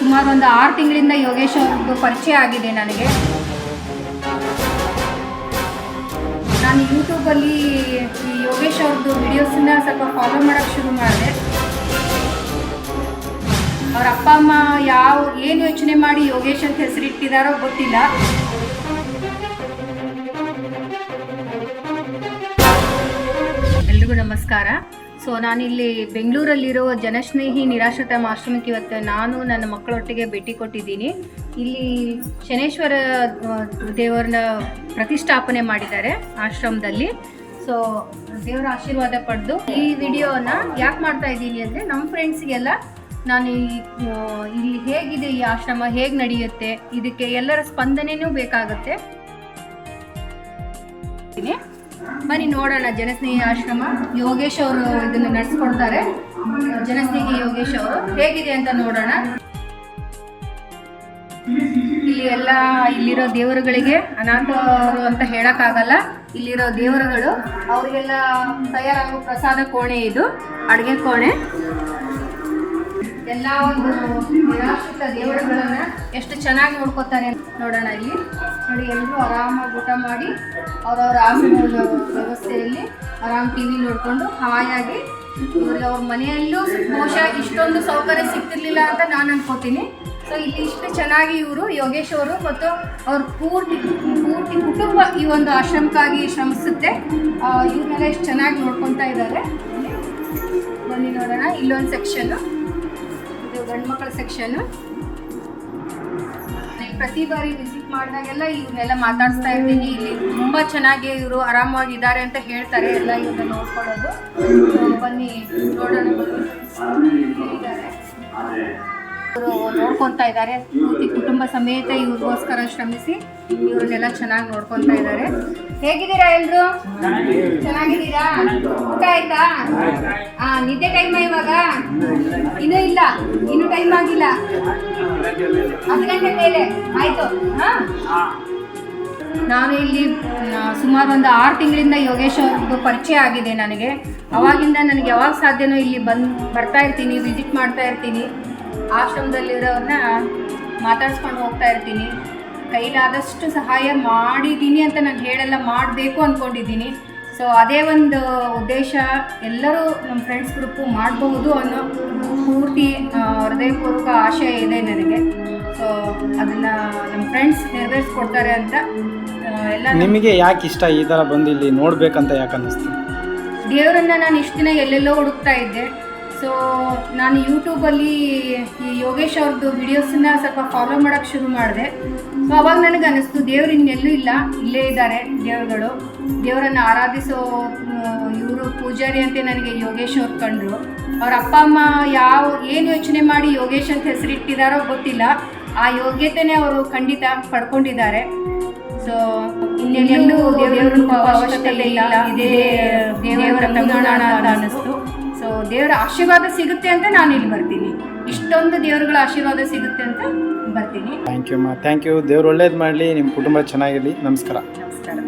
ಸುಮಾರು ಒಂದು ಆರು ತಿಂಗಳಿಂದ ಯೋಗೇಶ್ ಅವ್ರದ್ದು ಪರಿಚಯ ಆಗಿದೆ ನನಗೆ. ನಾನು ಯೂಟ್ಯೂಬಲ್ಲಿ ಈ ಯೋಗೇಶ್ ಅವ್ರದ್ದು ವಿಡಿಯೋಸನ್ನ ಸ್ವಲ್ಪ ಫಾಲೋ ಮಾಡೋಕ್ಕೆ ಶುರು ಮಾಡಿದೆ. ಅವ್ರ ಅಪ್ಪ, ಅಮ್ಮ ಯಾವ, ಏನು ಯೋಚನೆ ಮಾಡಿ ಯೋಗೇಶ್ ಅಂತ ಹೆಸರಿಟ್ಟಿದಾರೋ ಗೊತ್ತಿಲ್ಲ. ಎಲ್ರಿಗೂ ನಮಸ್ಕಾರ. ಸೊ ನಾನಿಲ್ಲಿ ಬೆಂಗಳೂರಲ್ಲಿರೋ ಜನಸ್ನೇಹಿ ನಿರಾಶ್ರಿತ ಆಶ್ರಮಕ್ಕೆ ಇವತ್ತು ನಾನು ನನ್ನ ಮಕ್ಕಳೊಟ್ಟಿಗೆ ಭೇಟಿ ಕೊಟ್ಟಿದ್ದೀನಿ ಇಲ್ಲಿ ಶನೇಶ್ವರ ದೇವರನ್ನ ಪ್ರತಿಷ್ಠಾಪನೆ ಮಾಡಿದ್ದಾರೆ ಆಶ್ರಮದಲ್ಲಿ ಸೊ ದೇವರ ಆಶೀರ್ವಾದ ಪಡೆದು ಈ ವಿಡಿಯೋನ ಯಾಕೆ ಮಾಡ್ತಾ ಇದ್ದೀನಿ ಅಂದರೆ ನಮ್ಮ ಫ್ರೆಂಡ್ಸ್ಗೆಲ್ಲ ನಾನು ಇಲ್ಲಿ ಹೇಗಿದೆ ಈ ಆಶ್ರಮ, ಹೇಗೆ ನಡೆಯುತ್ತೆ, ಇದಕ್ಕೆ ಎಲ್ಲರ ಸ್ಪಂದನೇನೂ ಬೇಕಾಗುತ್ತೆ. ಬನ್ನಿ ನೋಡೋಣ ಜನಸ್ನೇಹಿ ಆಶ್ರಮ. ಯೋಗೇಶ್ ಅವರು ಇದನ್ನು ನಡೆಸ್ಕೊಡ್ತಾರೆ. ಜನಸ್ನೇಹಿ ಯೋಗೇಶ್ ಅವರು. ಹೇಗಿದೆ ಅಂತ ನೋಡೋಣ. ಇಲ್ಲಿ ಎಲ್ಲ ಇಲ್ಲಿರೋ ದೇವರುಗಳಿಗೆ ಅನಾಥರು ಅಂತ ಹೇಳಕ್ಕಾಗಲ್ಲ. ಇಲ್ಲಿರೋ ದೇವರುಗಳು, ಅವರಿಗೆಲ್ಲ ತಯಾರಾಗೋ ಪ್ರಸಾದ ಕೋಣೆ ಇದು, ಅಡುಗೆ ಕೋಣೆ. ಎಲ್ಲ ಒಂದು ನಿರಾಶ್ರಿತ ದೇವರುಗಳನ್ನ ಎಷ್ಟು ಚೆನ್ನಾಗಿ ನೋಡ್ಕೋತಾರೆ ನೋಡೋಣ ಇಲ್ಲಿ. ನೋಡಿ ಎಲ್ಲರೂ ಆರಾಮಾಗಿ ಊಟ ಮಾಡಿ ಅವ್ರವ್ರ ಆಸನ ವ್ಯವಸ್ಥೆಯಲ್ಲಿ ಆರಾಮ್ ಟಿ ವಿ ನೋಡಿಕೊಂಡು ಹಾಯಾಗಿ ಇವ್ರಿಗೆ ಅವ್ರ ಮನೆಯಲ್ಲೂ ಬಹುಶಃ ಇಷ್ಟೊಂದು ಸೌಕರ್ಯ ಸಿಗ್ತಿರ್ಲಿಲ್ಲ ಅಂತ ನಾನು ಅನ್ಕೋತೀನಿ. ಸೊ ಇಲ್ಲಿ ಇಷ್ಟು ಚೆನ್ನಾಗಿ ಇವರು ಯೋಗೇಶ್ ಅವರು ಮತ್ತು ಅವ್ರ ಪೂರ್ತಿ ಪೂರ್ತಿ ಕುಟುಂಬ ಈ ಒಂದು ಆಶ್ರಮಕ್ಕಾಗಿ ಶ್ರಮಿಸುತ್ತೆ. ಇವ್ರನ್ನೆಲ್ಲ ಎಷ್ಟು ಚೆನ್ನಾಗಿ ನೋಡ್ಕೊತಾ ಇದ್ದಾರೆ. ಬನ್ನಿ ನೋಡೋಣ, ಇಲ್ಲೊಂದು ಸೆಕ್ಷನ್ನು ಗಂಡು ಮಕ್ಕಳ ಸೆಕ್ಷನ್ ಪ್ರತಿ ಬಾರಿ ವಿಸಿಟ್ ಮಾಡಿದಾಗೆಲ್ಲ ಇವನ್ನೆಲ್ಲ ಮಾತಾಡಿಸ್ತಾ ಇರ್ತೀನಿ. ಇಲ್ಲಿ ತುಂಬಾ ಚೆನ್ನಾಗಿ ಇವರು ಆರಾಮಾಗಿ ಇದ್ದಾರೆ ಅಂತ ಹೇಳ್ತಾರೆ. ಎಲ್ಲ ಇವನ್ನ ನೋಡ್ಕೊಳ್ಳೋದು. ಬನ್ನಿ, ನೋಡೋಣ. ಇವರು ನೋಡ್ಕೊತಾ ಇದ್ದಾರೆ. ಪೂರ್ತಿ ಕುಟುಂಬ ಸಮೇತ ಇವ್ರಿಗೋಸ್ಕರ ಶ್ರಮಿಸಿ ಇವ್ರನ್ನೆಲ್ಲ ಚೆನ್ನಾಗಿ ನೋಡ್ಕೊತಾ ಇದ್ದಾರೆ. ಹೇಗಿದ್ದೀರಾ ಎಲ್ರು? ಚೆನ್ನಾಗಿದ್ದೀರಾ? ಊಟ ಆಯ್ತಾ? ಆ, ನಿದ್ದೆ ಟೈಮ್ ಇವಾಗ? ಇನ್ನೂ ಇಲ್ಲ. ಇನ್ನೂ ಟೈಮ್ ಆಗಿಲ್ಲ. ಹತ್ತು ಗಂಟೆ ಮೇಲೆ. ಆಯ್ತು. ಹಾ? ನಾನು ಇಲ್ಲಿ ಸುಮಾರು ಒಂದು ಆರು ತಿಂಗಳಿಂದ ಯೋಗೇಶ್ ಅವ್ರದ್ದು ಪರಿಚಯ ಆಗಿದೆ ನನಗೆ. ಅವಾಗಿಂದ ನನಗೆ ಯಾವಾಗ ಸಾಧ್ಯನೋ ಇಲ್ಲಿ ಬಂದು ಬರ್ತಾ ಇರ್ತೀನಿ ವಿಸಿಟ್ ಮಾಡ್ತಾ ಇರ್ತೀನಿ. ಆಶ್ರಮದಲ್ಲಿರೋರನ್ನ ಮಾತಾಡ್ಸ್ಕೊಂಡು ಹೋಗ್ತಾ ಇರ್ತೀನಿ. ಕೈಲಾದಷ್ಟು ಸಹಾಯ ಮಾಡಿದ್ದೀನಿ ಅಂತ ನಾನು ಹೇಳೆಲ್ಲ ಮಾಡಬೇಕು ಅಂದ್ಕೊಂಡಿದ್ದೀನಿ ಸೊ ಅದೇ ಒಂದು ಉದ್ದೇಶ ಎಲ್ಲರೂ ನಮ್ಮ ಫ್ರೆಂಡ್ಸ್ ಗ್ರೂಪು ಮಾಡಬಹುದು ಅನ್ನೋ ಪೂರ್ತಿ ಹೃದಯಪೂರ್ವಕ ಆಶಯ ಇದೆ ನನಗೆ. ಸೊ ಅದನ್ನು ನಮ್ಮ ಫ್ರೆಂಡ್ಸ್ ನೆರವೇರಿಸ್ಕೊಡ್ತಾರೆ ಅಂತ ಎಲ್ಲ ನಿಮಗೆ ಯಾಕೆ ಇಷ್ಟ ಈ ಥರ ಬಂದು ಇಲ್ಲಿ ನೋಡಬೇಕಂತ ಯಾಕೆ ಅನ್ನಿಸ್ತು? ದೇವರನ್ನ ನಾನು ಇಷ್ಟು ದಿನ ಎಲ್ಲೆಲ್ಲೋ ಹುಡುಕ್ತಾ ಇದ್ದೆ. ಸೊ ನಾನು ಯೂಟ್ಯೂಬಲ್ಲಿ ಈ ಯೋಗೇಶ್ ಅವ್ರದ್ದು ವಿಡಿಯೋಸನ್ನ ಸ್ವಲ್ಪ ಫಾಲೋ ಮಾಡೋಕ್ಕೆ ಶುರು ಮಾಡಿದೆ. ಸೊ ಅವಾಗ ನನಗೆ ಅನ್ನಿಸ್ತು ದೇವ್ರು ಇನ್ನೆಲ್ಲೂ ಇಲ್ಲ ಇಲ್ಲೇ ಇದ್ದಾರೆ ದೇವರುಗಳು. ದೇವರನ್ನು ಆರಾಧಿಸೋ ಇವರು ಪೂಜಾರಿ ಅಂತ ನನಗೆ ಯೋಗೇಶ್ ಅವ್ರು ಕಂಡ್ರು. ಅವ್ರ ಅಪ್ಪ ಅಮ್ಮ ಯಾವ ಏನು ಯೋಚನೆ ಮಾಡಿ ಯೋಗೇಶ್ ಅಂತ ಹೆಸರಿಟ್ಟಿದಾರೋ ಗೊತ್ತಿಲ್ಲ. ಆ ಯೋಗ್ಯತೆನೇ ಅವರು ಖಂಡಿತ ಪಡ್ಕೊಂಡಿದ್ದಾರೆ. ಸೊ ಇನ್ನೆಲ್ಲೂ ದೇವರ ಅವಶ್ಯಕತೆ ಇಲ್ಲ ಇದೇ ದೇವರ ಅನ್ನಿಸ್ತು ದೇವರ ಆಶೀರ್ವಾದ ಸಿಗುತ್ತೆ ಅಂತ ನಾನು ಇಲ್ಲಿ ಬರ್ತೀನಿ. ಇಷ್ಟೊಂದು ದೇವರುಗಳ ಆಶೀರ್ವಾದ ಸಿಗುತ್ತೆ ಅಂತ ಬರ್ತೀನಿ. ಥ್ಯಾಂಕ್ ಯು ಮಾ ಥ್ಯಾಂಕ್ ಯು ದೇವ್ರು ಒಳ್ಳೇದು ಮಾಡಲಿ ನಿಮ್ಮ ಕುಟುಂಬ ಚೆನ್ನಾಗಿರಲಿ. ನಮಸ್ಕಾರ.